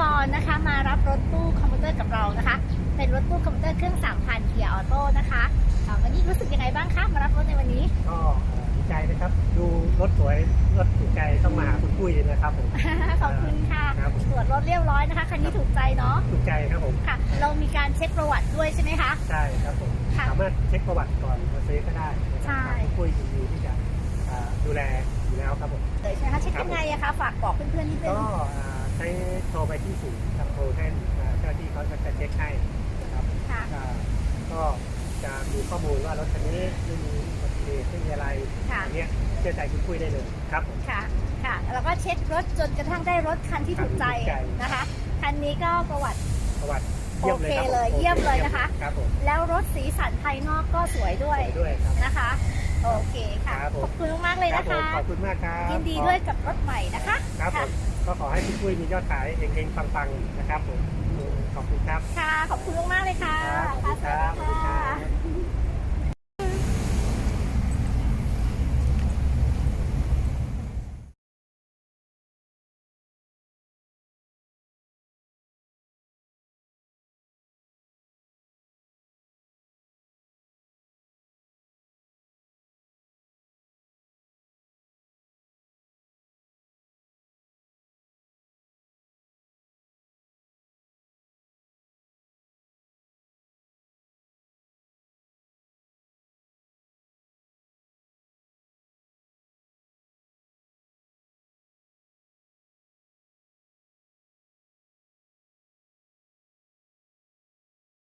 กรนะคะ มารับรถตู้คอมพิวเตอร์กับเรานะคะ เป็นรถตู้คอมพิวเตอร์เครื่อง3,000เกียร์ออโต้นะคะเอ่อวันนี้รู้สึกยังไงบ้างคะมารับรถในวันนี้ก็เอ่อดีใจนะครับ ดูรถสวยรถถูกใจต้องมาหาคุณปุ้ยนะครับผมขอบคุณค่ะครับผมตรวจรถเรียบร้อยนะคะคันนี้ถูกใจเนาะถูกใจครับผมค่ะ เรามีการเช็คประวัติด้วยใช่ไหมคะใช่ครับผมค่ะสามารถเช็คประวัติก่อนมาซื้อก็ได้นะครับใช่ทางคุณปุ้ยยินดีที่จะเอ่อดูแลอยู่แล้วครับผมเลยใช่ไหมคะเช็คยังไงอะคะฝากบอกเพื่อนๆนิดนึก็งเอ่อ ใช้โทรไปที่ศูนย์ทางโทรแทนเอ่อเจ้าหน้าที่เขาจะเช็คให้นะครับค่ะอ่าก็จะมีข้อมูลว่ารถคันนี้ไม่มีอุบัติเหตุไม่มีอะไรค่ะอันเนี้ยเชื่อใจคุณปุ้ยได้เลยครับผมค่ะค่ะแล้วก็เช็ครถจนกระทั่งได้รถคันที่ถูกใจคันที่ถูกใจนะคะคันนี้ก็ประวัติประวัติเยี่ยมเลยครับโอเคเลยผมเยี่ยมเลยนะคะครับผมแล้วรถสีสันภายนอกก็สวยด้วยสวยด้วยครับนะคะโอเคค่ะครับผมขอบคุณมากๆเลยครันะบผมคะขอบคุณมากครับยินดีด้วยกับรถใหม่นะคะครับผค่ะม ก็ขอให้พี่ปุ้ยมียอดขายเองๆปังๆนะครับผมขอบคุณครับ ค่ะ ขอบคุณมากๆเลยค่ะ